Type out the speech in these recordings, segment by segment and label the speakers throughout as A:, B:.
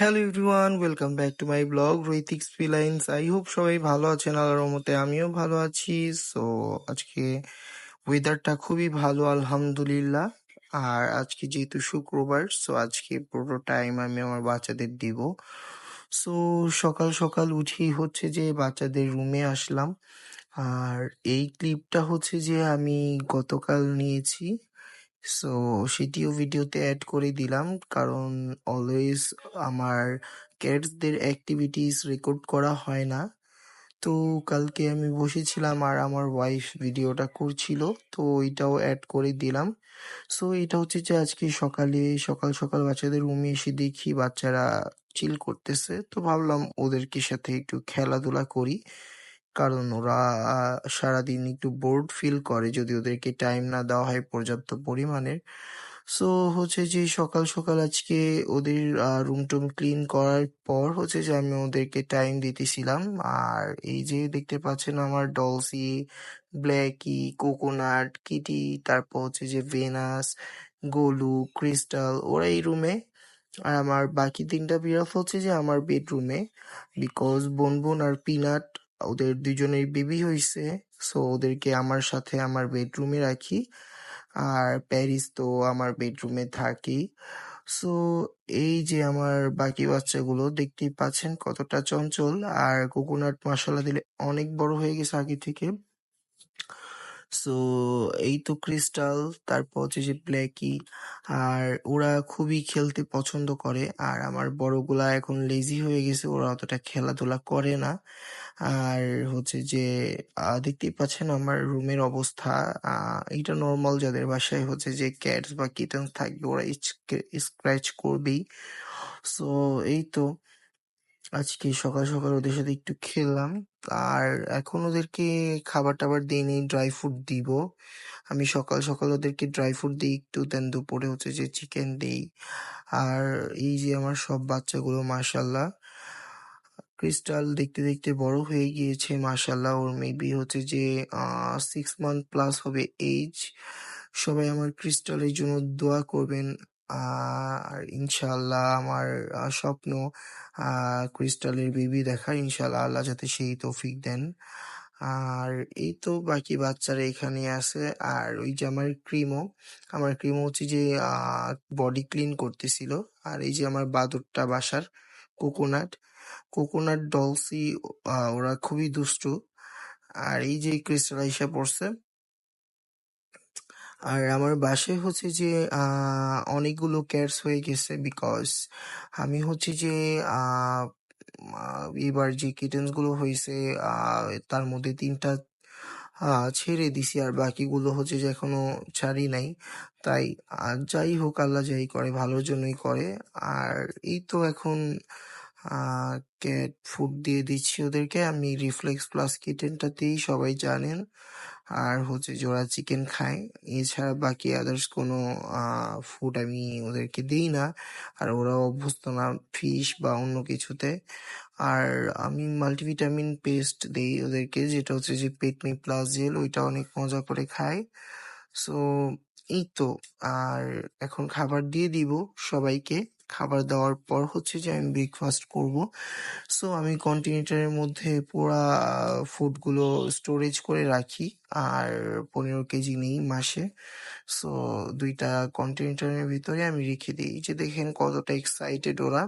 A: Hello everyone welcome back to my blog Raitik felines I hope সবাই ভালো আছেন, আল্লাহর রহমতে আমিও ভালো আছি। সো আজকে ওয়েদারটা খুবই ভালো, আলহামদুলিল্লাহ। আর আজকে যেহেতু শুক্রবার সো আজকে পুরো টাইম আমি আমার বাচ্চাদের দিব। সো সকাল সকাল উঠেই হচ্ছে যে বাচ্চাদের রুমে আসলাম। আর এই ক্লিপটা হচ্ছে যে আমি গতকাল নিয়েছি। সো সেটিও ভিডিওতে অ্যাড করে দিলাম। কারণ অলওয়েজ আমার ক্যাটসদের অ্যাক্টিভিটিস রেকর্ড করা হয় না। তো, কালকে আমি বসেছিলাম আর আমার ওয়াইফ ভিডিওটা করছিল। তো ওইটাও অ্যাড করে দিলাম। সো এটা হচ্ছে যে আজকে সকালে সকাল সকাল বাচ্চাদের রুমে এসে দেখি বাচ্চারা চিল করতেছে। তো, ভাবলাম ওদেরকে সাথে একটু খেলাধুলা করি। কারণ ওরা সারাদিন একটু বোর্ড ফিল করে যদি ওদেরকে টাইম না দেওয়া হয় পর্যাপ্ত পরিমাণের। সো হচ্ছে যে সকাল সকাল আজকে ওদের রুম টুম ক্লিন করার পর হচ্ছে যে আমি ওদেরকে টাইম দিতেছিলাম। আর এই যে দেখতে পাচ্ছেন আমার ডলসি ব্ল্যাকি কোকোনাট কিটি তারপর হচ্ছে যে ভেনাস গোলু ক্রিস্টাল ওরা এই রুমে আর আমার বাকি তিনটা বিড়াল হচ্ছে যে আমার বেডরুমে বিকজ বনবন আর পিনাট ওদের দুজনের বিবি হয়েছে সো ওদেরকে আমার সাথে আমার বেডরুমে রাখি। আর প্যারিস তো আমার বেডরুমে থাকি। সো এই যে আমার বাকি বাচ্চাগুলো দেখতেই পাচ্ছেন কতটা চঞ্চল। আর কোকোনাট মশলা দিলে অনেক বড় হয়ে গেছে আগে থেকে। সো এই তো ক্রিস্টাল তারপর হচ্ছে যে ব্ল্যাকি আর ওরা খুবই খেলতে পছন্দ করে। আর আমার বড়গুলা এখন লেজি হয়ে গেছে, ওরা অতটা খেলাধুলা করে না। আর হচ্ছে যে দেখতেই পাচ্ছেন আমার রুমের অবস্থা এটা নর্মাল যাদের বাসায় হচ্ছে যে ক্যাটস বা কিটেন্স থাকবে ওরা স্ক্র্যাচ করবেই। সো এই তো। আজকে সকাল সকাল ওদের সাথে একটু খেললাম। আর এখন ওদেরকে খাবার টাবার দিইনি ড্রাই ফ্রুট দিব। আমি সকাল সকাল ওদেরকে ড্রাই ফ্রুট দিই একটু দেন দুপুরে হচ্ছে যে চিকেন দিই। আর এই যে আমার সব বাচ্চাগুলো মাশাল্লাহ ক্রিস্টাল দেখতে দেখতে বড় হয়ে গিয়েছে মাশাল্লাহ ওর মেবি হচ্ছে যে সিক্স মান্থ প্লাস হবে এইজ সবাই আমার ক্রিস্টালের জন্য দোয়া করবেন। আর ইনশাল্লাহ আমার স্বপ্ন ক্রিস্টালের বেবি দেখার। ইনশাল্লাহ আল্লাহ যাতে সেই তৌফিক দেন। আর এই তো বাকি বাচ্চারা এখানে আছে। আর ওই যে আমার ক্রিমও আমার ক্রিমও হচ্ছে যে বডি ক্লিন করতেছিল। আর এই যে আমার বাদরটা বাসার কোকোনাট কোকোনাট ডলসি ওরা খুবই দুষ্টু। আর এই যে ক্রিস্টাল আইসা পড়ছে আর আমার বাসায় হচ্ছে যে অনেকগুলো ক্যাটস হয়ে গেছে বিকজ আমি হচ্ছে যে এবার যে কিটেন্সগুলো তার মধ্যে তিনটা ছেড়ে দিছি আর বাকিগুলো হচ্ছে যে এখনও ছাড়ি নাই। তাই আহ, যাই হোক আল্লাহ যাই করে ভালোর জন্যই করে। আর এই তো এখন ক্যাট ফুড দিয়ে দিচ্ছি ওদেরকে। আমি রিফ্লেক্স প্লাস কিটেনটাতেই সবাই জানেন। আর হচ্ছে ওরা চিকেন খায় এছাড়া বাকি আদার্স কোনো ফুড আমি ওদেরকে দিই না। আর ওরা অভ্যস্ত না ফিশ বা অন্য কিছুতে। আর আমি মাল্টিভিটামিন পেস্ট দিই ওদেরকে, যেটা হচ্ছে যে পেটমি প্লাস জেল ওইটা অনেক মজা করে খায় সো এই তো। আর এখন খাবার দিয়ে দিব সবাইকে। খাবার দেওয়ার পর হচ্ছে যে আমি ব্রেকফাস্ট করব। সো আমি কন্টিনেন্টারের মধ্যে পুরা ফুডগুলো স্টোরেজ করে রাখি। আর পনেরো কেজি নেই মাসে। সো দুইটা কন্টিনেন্টারের ভিতরে আমি রেখে দিই। যে দেখেন কতটা এক্সাইটেড ওরা।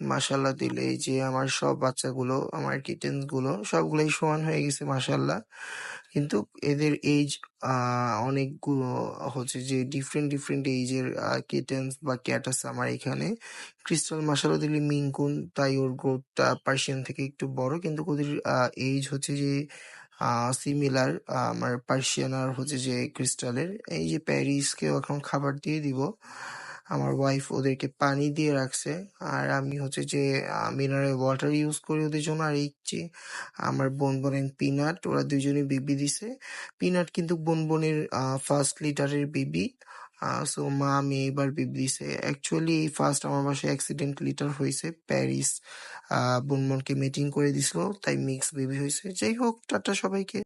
A: মাশাল্লাহ দিলে এই যে আমার সব বাচ্চাগুলো, আমার কিটেন্সগুলো সবগুলোই সমান হয়ে গেছে মাশাল্লাহ কিন্তু এদের এজ অনেকগুলো হচ্ছে যে ডিফারেন্ট ডিফারেন্ট এজের কিটেন্স বা ক্যাট আছে আমার এখানে। ক্রিস্টাল মাশাল্লাহ দিলে মিঙ্কুন তাই ওর গ্রোথটা পার্সিয়ান থেকে একটু বড়। কিন্তু ওদের এজ হচ্ছে যে সিমিলার আমার পার্সিয়ান আর হচ্ছে যে ক্রিস্টালের এই যে প্যারিসকেও এখন খাবার দিয়ে দিব। আমার ওয়াইফ ওদেরকে পানি দিয়ে রাখছে। আর আমি হচ্ছে যে মিনারেল ওয়াটার ইউজ করি ওদের জন্য। আর যে, আমার বোন বোনের পিনাট ওরা দুইজনে বেবি দিছে। পিনাট কিন্তু বোন বোনের ফার্স্ট লিটারের বেবি সো মা আমি এবার বেবি দিছে। অ্যাকচুয়ালি এই ফার্স্ট আমার বাসায় অ্যাক্সিডেন্ট লিটার হয়েছে। প্যারিস বোন বোনকে মিটিং করে দিছিল। তাই মিক্স বেবি হয়েছে। যাই হোক, টাটা সবাইকে।